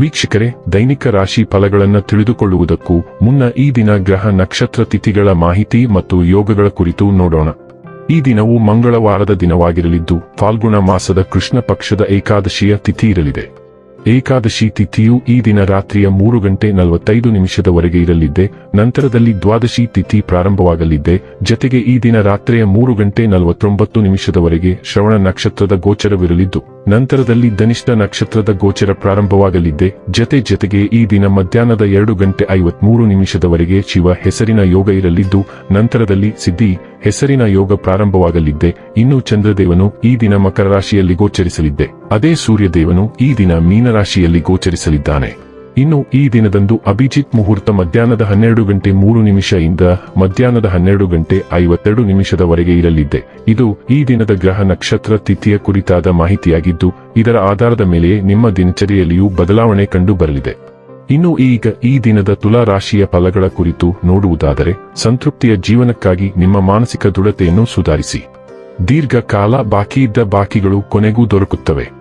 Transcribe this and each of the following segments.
ವೀಕ್ಷಕರೇ, ದೈನಿಕ ರಾಶಿ ಫಲಗಳನ್ನು ತಿಳಿದುಕೊಳ್ಳುವುದಕ್ಕೂ ಮುನ್ನ ಈ ದಿನ ಗ್ರಹ ನಕ್ಷತ್ರ ತಿಥಿಗಳ ಮಾಹಿತಿ ಮತ್ತು ಯೋಗಗಳ ಕುರಿತು ನೋಡೋಣ. ಈ ದಿನವು ಮಂಗಳವಾರದ ದಿನವಾಗಿರಲಿದ್ದು, ಫಾಲ್ಗುಣ ಮಾಸದ ಕೃಷ್ಣ ಪಕ್ಷದ ಏಕಾದಶಿಯ ತಿಥಿ ಇರಲಿದೆ. ಏಕಾದಶಿ ತಿಥಿಯು ಈ ದಿನ ರಾತ್ರಿಯ ಮೂರು ಗಂಟೆ ನಲವತ್ತೈದು ನಿಮಿಷದವರೆಗೆ ಇರಲಿದ್ದೆ, ನಂತರದಲ್ಲಿ ದ್ವಾದಶಿ ತಿಥಿ ಪ್ರಾರಂಭವಾಗಲಿದ್ದೆ, ಜತೆಗೆ ಈ ದಿನ ರಾತ್ರಿಯ ಮೂರು ಗಂಟೆ ನಲವತ್ತೊಂಬತ್ತು ನಿಮಿಷದವರೆಗೆ ಶ್ರವಣ ನಕ್ಷತ್ರದ ಗೋಚರವಿರಲಿದ್ದು. ನಂತರದಲ್ಲಿ ಧನಿಷ್ಠ ನಕ್ಷತ್ರದ ಗೋಚರ ಪ್ರಾರಂಭವಾಗಲಿದ್ದೆ ಜತೆ ಜತೆಗೆ ಈ ದಿನ ಮಧ್ಯಾಹ್ನದ ಎರಡು ಗಂಟೆ ಐವತ್ಮೂರು ನಿಮಿಷದವರೆಗೆ ಶಿವ ಹೆಸರಿನ ಯೋಗ ಇರಲಿದ್ದು, ನಂತರದಲ್ಲಿ ಸಿದ್ಧಿ ಹೆಸರಿನ ಯೋಗ ಪ್ರಾರಂಭವಾಗಲಿದ್ದೆ ಇನ್ನು ಚಂದ್ರದೇವನು ಈ ದಿನ ಮಕರ ರಾಶಿಯಲ್ಲಿ ಗೋಚರಿಸಲಿದ್ದೆ ಅದೇ ಸೂರ್ಯದೇವನು ಈ ದಿನ ಮೀನರಾಶಿಯಲ್ಲಿ ಗೋಚರಿಸಲಿದ್ದಾನೆ. ಇನ್ನು ಈ ದಿನದಂದು ಅಭಿಜಿತ್ ಮುಹೂರ್ತ ಮಧ್ಯಾಹ್ನದ ಹನ್ನೆರಡು ಗಂಟೆ ಮೂರು ನಿಮಿಷ ಇಂದ ಮಧ್ಯಾಹ್ನದ ಹನ್ನೆರಡು ಗಂಟೆ ಐವತ್ತೆರಡು ನಿಮಿಷದವರೆಗೆ ಇರಲಿದೆ. ಇದು ಈ ದಿನದ ಗ್ರಹ ನಕ್ಷತ್ರ ತಿಥಿಯ ಕುರಿತಾದ ಮಾಹಿತಿಯಾಗಿದ್ದು, ಇದರ ಆಧಾರದ ಮೇಲೆ ನಿಮ್ಮ ದಿನಚರಿಯಲ್ಲಿಯೂ ಬದಲಾವಣೆ ಕಂಡು ಬರಲಿದೆ ಇನ್ನು ಈಗ ಈ ದಿನದ ತುಲಾ ರಾಶಿಯ ಫಲಗಳ ಕುರಿತು ನೋಡುವುದಾದರೆ, ಸಂತೃಪ್ತಿಯ ಜೀವನಕ್ಕಾಗಿ ನಿಮ್ಮ ಮಾನಸಿಕ ದೃಢತೆಯನ್ನು ಸುಧಾರಿಸಿ. ದೀರ್ಘಕಾಲ ಬಾಕಿಯಿದ್ದ ಬಾಕಿಗಳು ಕೊನೆಗೂ ದೊರಕುತ್ತವೆ.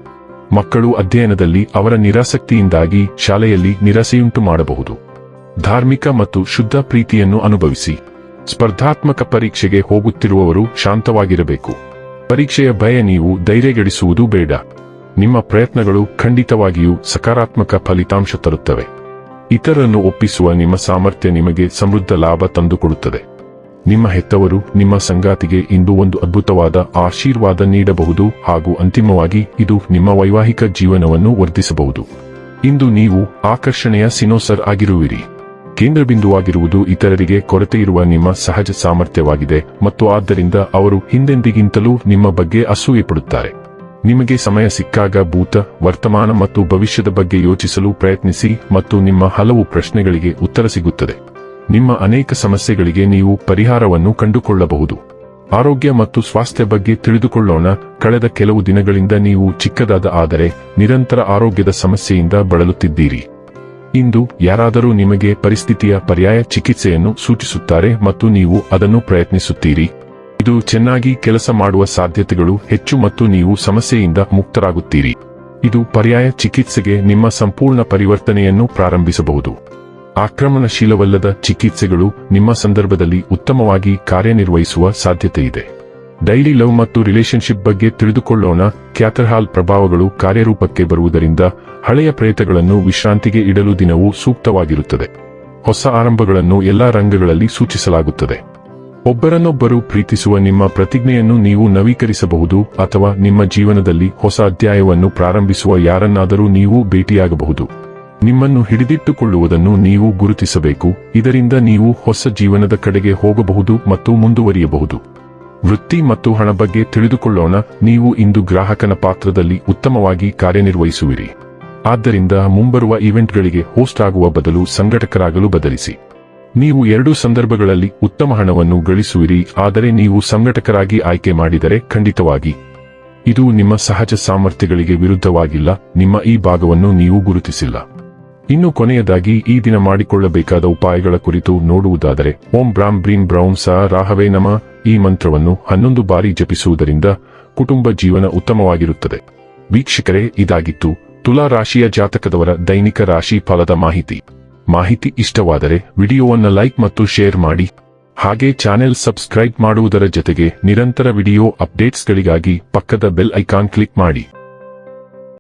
ಮಕ್ಕಳು ಅಧ್ಯಯನದಲ್ಲಿ ಅವರ ನಿರಾಸಕ್ತಿಯಿಂದಾಗಿ ಶಾಲೆಯಲ್ಲಿ ನಿರಾಸೆಯುಂಟು ಮಾಡಬಹುದು. ಧಾರ್ಮಿಕ ಮತ್ತು ಶುದ್ಧ ಪ್ರೀತಿಯನ್ನು ಅನುಭವಿಸಿ. ಸ್ಪರ್ಧಾತ್ಮಕ ಪರೀಕ್ಷೆಗೆ ಹೋಗುತ್ತಿರುವವರು ಶಾಂತವಾಗಿರಬೇಕು. ಪರೀಕ್ಷೆಯ ಭಯ ನೀವು ಧೈರ್ಯಗೆಡಿಸುವುದು ಬೇಡ. ನಿಮ್ಮ ಪ್ರಯತ್ನಗಳು ಖಂಡಿತವಾಗಿಯೂ ಸಕಾರಾತ್ಮಕ ಫಲಿತಾಂಶ ತರುತ್ತವೆ. ಇತರರನ್ನು ಒಪ್ಪಿಸುವ ನಿಮ್ಮ ಸಾಮರ್ಥ್ಯ ನಿಮಗೆ ಸಮೃದ್ಧ ಲಾಭ ತಂದುಕೊಡುತ್ತದೆ. ನಿಮ್ಮ ಹೆತ್ತವರು ನಿಮ್ಮ ಸಂಗಾತಿಗೆ ಇಂದು ಒಂದು ಅದ್ಭುತವಾದ ಆಶೀರ್ವಾದ ನೀಡಬಹುದು ಹಾಗೂ ಅಂತಿಮವಾಗಿ ಇದು ನಿಮ್ಮ ವೈವಾಹಿಕ ಜೀವನವನ್ನು ವರ್ಧಿಸಬಹುದು. ಇಂದು ನೀವು ಆಕರ್ಷಣೆಯ ಸಿನೋಸರ್ ಆಗಿರುವಿರಿ. ಕೇಂದ್ರಬಿಂದುವಾಗಿರುವುದು ಇತರರಿಗೆ ಕೊರತೆ ಇರುವ ನಿಮ್ಮ ಸಹಜ ಸಾಮರ್ಥ್ಯವಾಗಿದೆ ಮತ್ತು ಆದ್ದರಿಂದ ಅವರು ಹಿಂದೆಂದಿಗಿಂತಲೂ ನಿಮ್ಮ ಬಗ್ಗೆ ಅಸೂಯೆ ಪಡುತ್ತಾರೆ. ನಿಮಗೆ ಸಮಯ ಸಿಕ್ಕಾಗ ಭೂತ, ವರ್ತಮಾನ ಮತ್ತು ಭವಿಷ್ಯದ ಬಗ್ಗೆ ಯೋಚಿಸಲು ಪ್ರಯತ್ನಿಸಿ ಮತ್ತು ನಿಮ್ಮ ಹಲವು ಪ್ರಶ್ನೆಗಳಿಗೆ ಉತ್ತರ ಸಿಗುತ್ತದೆ. ನಿಮ್ಮ ಅನೇಕ ಸಮಸ್ಯೆಗಳಿಗೆ ನೀವು ಪರಿಹಾರವನ್ನು ಕಂಡುಕೊಳ್ಳಬಹುದು. ಆರೋಗ್ಯ ಮತ್ತು ಸ್ವಾಸ್ಥ್ಯ ಬಗ್ಗೆ ತಿಳಿದುಕೊಳ್ಳೋಣ. ಕಳೆದ ಕೆಲವು ದಿನಗಳಿಂದ ನೀವು ಚಿಕ್ಕದಾದ, ಆದರೆ ನಿರಂತರ ಆರೋಗ್ಯದ ಸಮಸ್ಯೆಯಿಂದ ಬಳಲುತ್ತಿದ್ದೀರಿ. ಇಂದು ಯಾರಾದರೂ ನಿಮಗೆ ಪರಿಸ್ಥಿತಿಯ ಪರ್ಯಾಯ ಚಿಕಿತ್ಸೆಯನ್ನು ಸೂಚಿಸುತ್ತಾರೆ ಮತ್ತು ನೀವು ಅದನ್ನು ಪ್ರಯತ್ನಿಸುತ್ತೀರಿ. ಇದು ಚೆನ್ನಾಗಿ ಕೆಲಸ ಮಾಡುವ ಸಾಧ್ಯತೆಗಳು ಹೆಚ್ಚು ಮತ್ತು ನೀವು ಸಮಸ್ಯೆಯಿಂದ ಮುಕ್ತರಾಗುತ್ತೀರಿ. ಇದು ಪರ್ಯಾಯ ಚಿಕಿತ್ಸೆಗೆ ನಿಮ್ಮ ಸಂಪೂರ್ಣ ಪರಿವರ್ತನೆಯನ್ನು ಪ್ರಾರಂಭಿಸಬಹುದು. ಆಕ್ರಮಣಶೀಲವಲ್ಲದ ಚಿಕಿತ್ಸೆಗಳು ನಿಮ್ಮ ಸಂದರ್ಭದಲ್ಲಿ ಉತ್ತಮವಾಗಿ ಕಾರ್ಯನಿರ್ವಹಿಸುವ ಸಾಧ್ಯತೆಯಿದೆ. ಡೈಲಿ ಲವ್ ಮತ್ತು ರಿಲೇಶನ್ಶಿಪ್ ಬಗ್ಗೆ ತಿಳಿದುಕೊಳ್ಳೋಣ. ಕ್ಯಾಥರ್ಹಾಲ್ ಪ್ರಭಾವಗಳು ಕಾರ್ಯರೂಪಕ್ಕೆ ಬರುವುದರಿಂದ ಹಳೆಯ ಪ್ರೇತಗಳನ್ನು ವಿಶ್ರಾಂತಿಗೆ ಇಡಲು ದಿನವೂ ಸೂಕ್ತವಾಗಿರುತ್ತದೆ. ಹೊಸ ಆರಂಭಗಳನ್ನು ಎಲ್ಲಾ ರಂಗಗಳಲ್ಲಿ ಸೂಚಿಸಲಾಗುತ್ತದೆ. ಒಬ್ಬರನ್ನೊಬ್ಬರು ಪ್ರೀತಿಸುವ ನಿಮ್ಮ ಪ್ರತಿಜ್ಞೆಯನ್ನು ನೀವು ನವೀಕರಿಸಬಹುದು ಅಥವಾ ನಿಮ್ಮ ಜೀವನದಲ್ಲಿ ಹೊಸ ಅಧ್ಯಾಯವನ್ನು ಪ್ರಾರಂಭಿಸುವ ಯಾರನ್ನಾದರೂ ನೀವು ಭೇಟಿಯಾಗಬಹುದು. ನಿಮ್ಮನ್ನು ಹಿಡಿದಿಟ್ಟುಕೊಳ್ಳುವುದನ್ನು ನೀವು ಗುರುತಿಸಬೇಕು. ಇದರಿಂದ ನೀವು ಹೊಸ ಜೀವನದ ಕಡೆಗೆ ಹೋಗಬಹುದು ಮತ್ತು ಮುಂದುವರಿಯಬಹುದು. ವೃತ್ತಿ ಮತ್ತು ಹಣ ಬಗ್ಗೆ ತಿಳಿದುಕೊಳ್ಳೋಣ. ನೀವು ಇಂದು ಗ್ರಾಹಕನ ಪಾತ್ರದಲ್ಲಿ ಉತ್ತಮವಾಗಿ ಕಾರ್ಯನಿರ್ವಹಿಸುವಿರಿ. ಆದ್ದರಿಂದ ಮುಂಬರುವ ಈವೆಂಟ್ಗಳಿಗೆ ಹೋಸ್ಟ್ ಆಗುವ ಬದಲು ಸಂಘಟಕರಾಗಲು ಬದಲಿಸಿ. ನೀವು ಎರಡೂ ಸಂದರ್ಭಗಳಲ್ಲಿ ಉತ್ತಮ ಹಣವನ್ನು ಗಳಿಸುವಿರಿ. ಆದರೆ ನೀವು ಸಂಘಟಕರಾಗಿ ಆಯ್ಕೆ ಮಾಡಿದರೆ ಖಂಡಿತವಾಗಿ ಇದು ನಿಮ್ಮ ಸಹಜ ಸಾಮರ್ಥ್ಯಗಳಿಗೆ ವಿರುದ್ಧವಾಗಿಲ್ಲ. ನಿಮ್ಮ ಈ ಭಾಗವನ್ನು ನೀವು ಗುರುತಿಸಿಲ್ಲ. ಇನ್ನು ಕೊನೆಯದಾಗಿ ಈ ದಿನ ಮಾಡಿಕೊಳ್ಳಬೇಕಾದ ಉಪಾಯಗಳ ಕುರಿತು ನೋಡುವುದಾದರೆ, ಓಂ ಬ್ರಾಂ ಬ್ರೀಂ ಬ್ರೌನ್ ಸಾ ರಾಹವೇ ನಮ. ಈ ಮಂತ್ರವನ್ನು ಹನ್ನೊಂದು ಬಾರಿ ಜಪಿಸುವುದರಿಂದ ಕುಟುಂಬ ಜೀವನ ಉತ್ತಮವಾಗಿರುತ್ತದೆ. ವೀಕ್ಷಕರೇ, ಇದಾಗಿತ್ತು ತುಲಾ ರಾಶಿಯ ಜಾತಕದವರ ದೈನಿಕ ರಾಶಿ ಫಲದ ಮಾಹಿತಿ. ಮಾಹಿತಿ ಇಷ್ಟವಾದರೆ ವಿಡಿಯೋವನ್ನು ಲೈಕ್ ಮತ್ತು ಶೇರ್ ಮಾಡಿ. ಹಾಗೆ ಚಾನೆಲ್ ಸಬ್ಸ್ಕ್ರೈಬ್ ಮಾಡುವುದರ ಜೊತೆಗೆ ನಿರಂತರ ವಿಡಿಯೋ ಅಪ್ಡೇಟ್ಸ್ಗಳಿಗಾಗಿ ಪಕ್ಕದ ಬೆಲ್ ಐಕಾನ್ ಕ್ಲಿಕ್ ಮಾಡಿ.